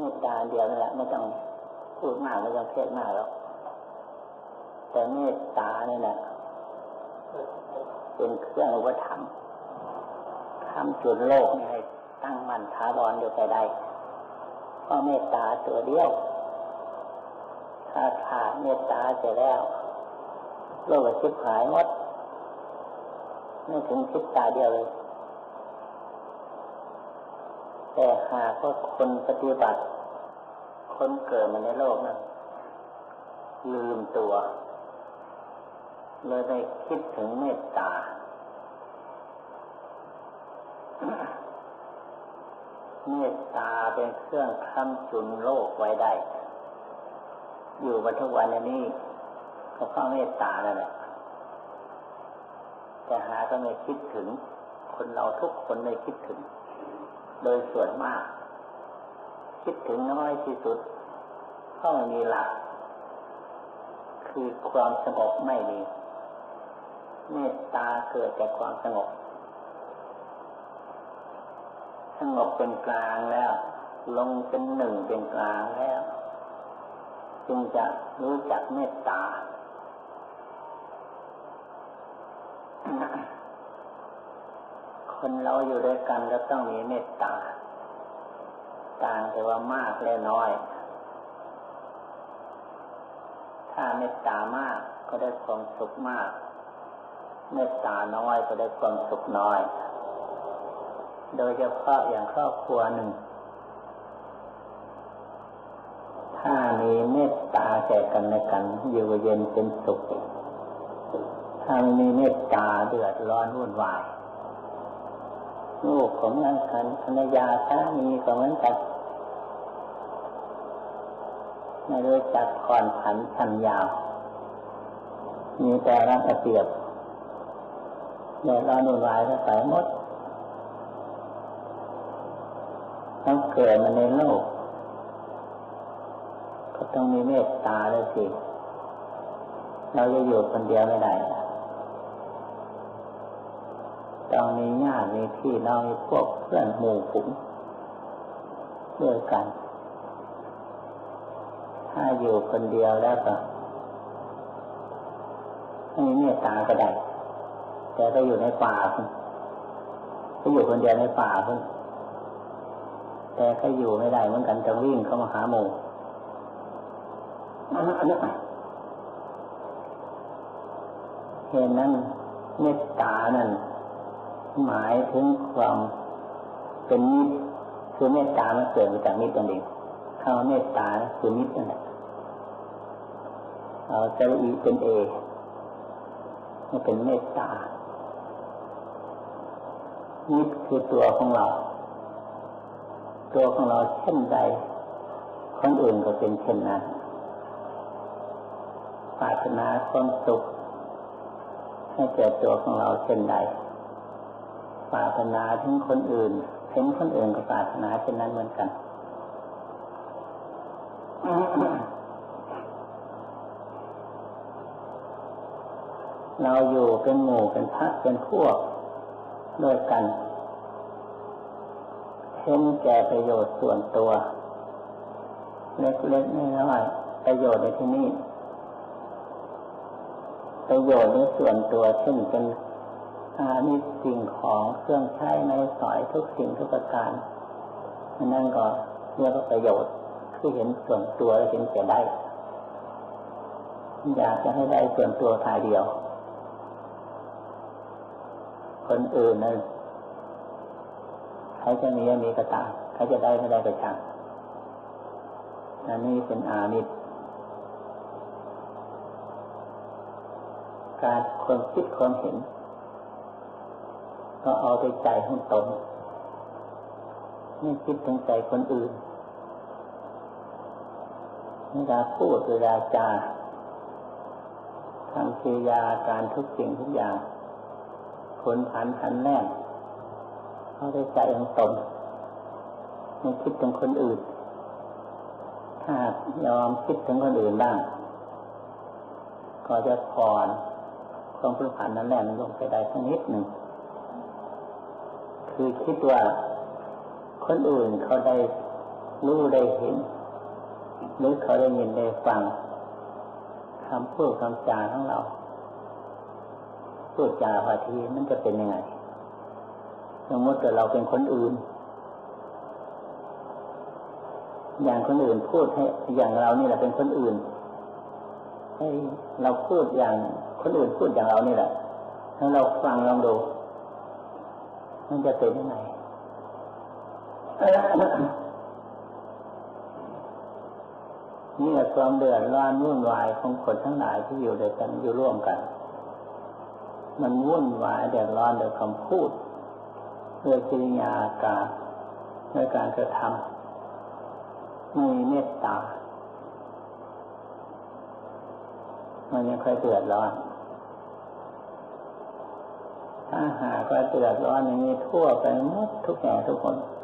เมตตาเดียวนั่แหละไม่ต้องพูดมากไม่ต้องเทศมากหรอกแต่เมตตาเนี่ยนะเป็นเครื่องอุปถัมภ์ทำจุดโลกนี่ให้ตั้งมั่นท้าบอนอยู่ไปได้เพราะเมตตาตัวเดียว ถ้าขาดเมตตาเสร็จแล้ว โลกจะชิบหายหมดไม่ถึงชิบตาเดียวเลย แต่หากว่าคนปฏิบัติ คนเกิดมาในโลกนั้นลืมตัวเลยได้คิดถึงเมตตา เมตตาเป็นเครื่องค้ำจุนโลกไว้ได้ อยู่มาทุกวันนี้ก็เพราะเมตตานั่นแหละแต่หาก็ไม่คิดถึง คนเราทุกคนไม่คิดถึง โดยส่วนมาก คิดถึงน้อยที่สุดเพราะมันมีหลักคือความสงบไม่มีเมตตาเกิดจากความสงบ สงบเป็นกลางแล้ว ลงเป็นหนึ่งเป็นกลางแล้ว จึงจะรู้จักเมตตาคนเราอยู่ด้วยกันก็ต้องมีเมตตา ต่างแต่ว่ามากและน้อย ถ้าเมตตามากก็ได้ความสุขมาก เมตตาน้อยก็ได้ความสุขน้อย โดยเฉพาะอย่างครอบครัวหนึ่ง ถ้ามีเมตตาแก่กันและกันอยู่เย็นเป็นสุข ถ้าไม่มีเมตตาเดือดร้อนวุ่นวายลูกของนังกันภรรยาสามีก็เหมือนกัน ไม่รู้จักผ่อนผันพันยาว มีแต่รักเปียบเดือดร้อนวุ่นวายก็ใส่หมดต้องเกิดมาในโลก ก็ต้องมีเมตตาเลยสิ เราจะอยู่คนเดียวไม่ได้ต้องมีญาติมีพี่น้องมีพวกเพื่อนหมู่ฝูงด้วยกัน ถ้าอยู่คนเดียวแล้วก็ไม่มีเมตตาก็ได้แต่ก็อยู่ในป่าคุณก็อยู่คนเดียวในป่าคุณแต่ก็อยู่ไม่ได้เหมือนกันจะวิ่งเข้ามาหาหมู่เห็นนั้นเมตตานั่นหมายถึงความเป็นมิตรคือเมตตามันเกิดมาจากมิตรนั่นเอง คำว่าเมตตาคือมิตรนั่นแหละเอาเจ้าอีเป็นเอมันเป็นเมตตามิตรคือตัวของเรา ตัวของเราเช่นใดคนอื่นก็เป็นเช่นนั้นปรารถนาความสุขให้แก่ตัวของเราเช่นใดปรารถนาถึงคนอื่นเห็นคนอื่นก็ปรารถนาเช่นนั้นเหมือนกัน เราอยู่เป็นหมู่เป็นพักเป็นพวกด้วยกันเห็นแก่ประโยชน์ส่วนตัว เล็กๆน้อยๆประโยชน์ในที่นี้ประโยชน์ในส่วนตัวเช่นเป็นอามีสิ่งของเครื่องใช้ในสอยทุกสิ่งทุกประการนั่นก็เรียกว่าประโยชน์คือเห็นส่วนตัวและเห็นแก่ได้ อยากจะให้ได้ส่วนตัวทายเดียว คนอื่นนั้นใครจะมีมีก็ตามใครจะได้ไม่ได้ก็ช่างอันนี้เป็นอามิตรการคนคิดคนเห็น ก็เอาไปใจของตนไม่คิดถึงใจคนอื่นเวลาพูดเวลาจาทำกิริยาการทุกสิ่งทุกอย่าง ผลผันผันแน่เอาไปใจของตนไม่คิดถึงคนอื่น ถ้ายอมคิดถึงคนอื่นบ้าง ก็จะผ่อนความผลผันนั้นแน่มันลงไปได้สักนิดหนึ่ง คือคิดว่าคนอื่นเขาได้รู้ได้เห็น หรือเขาได้ยินได้ฟังคำพูดคำจาของเรา พูดจาพาทีมันจะเป็นยังไงสมมติว่าเราเป็นคนอื่น อย่างคนอื่นพูดให้ อย่างเรานี่แหละเป็นคนอื่นให้เราพูดอย่างคนอื่นพูดอย่างเรานี่แหละถ้าเราฟังลองดู มันจะเป็นยังไงนี่แหละความเดือดร้อนวุ่นวายของคนทั้งหลายที่อยู่ด้วยกันอยู่ร่วมกัน มันวุ่นวายเดือดร้อนโดยคำพูดโดยกิริยาอาการโดยการกระทำไม่มีเมตตา มันยังค่อยเดือดร้อน ถ้าหากว่าเดือดร้อนอย่างนี้ทั่วไปหมดทุกแห่งทุกคน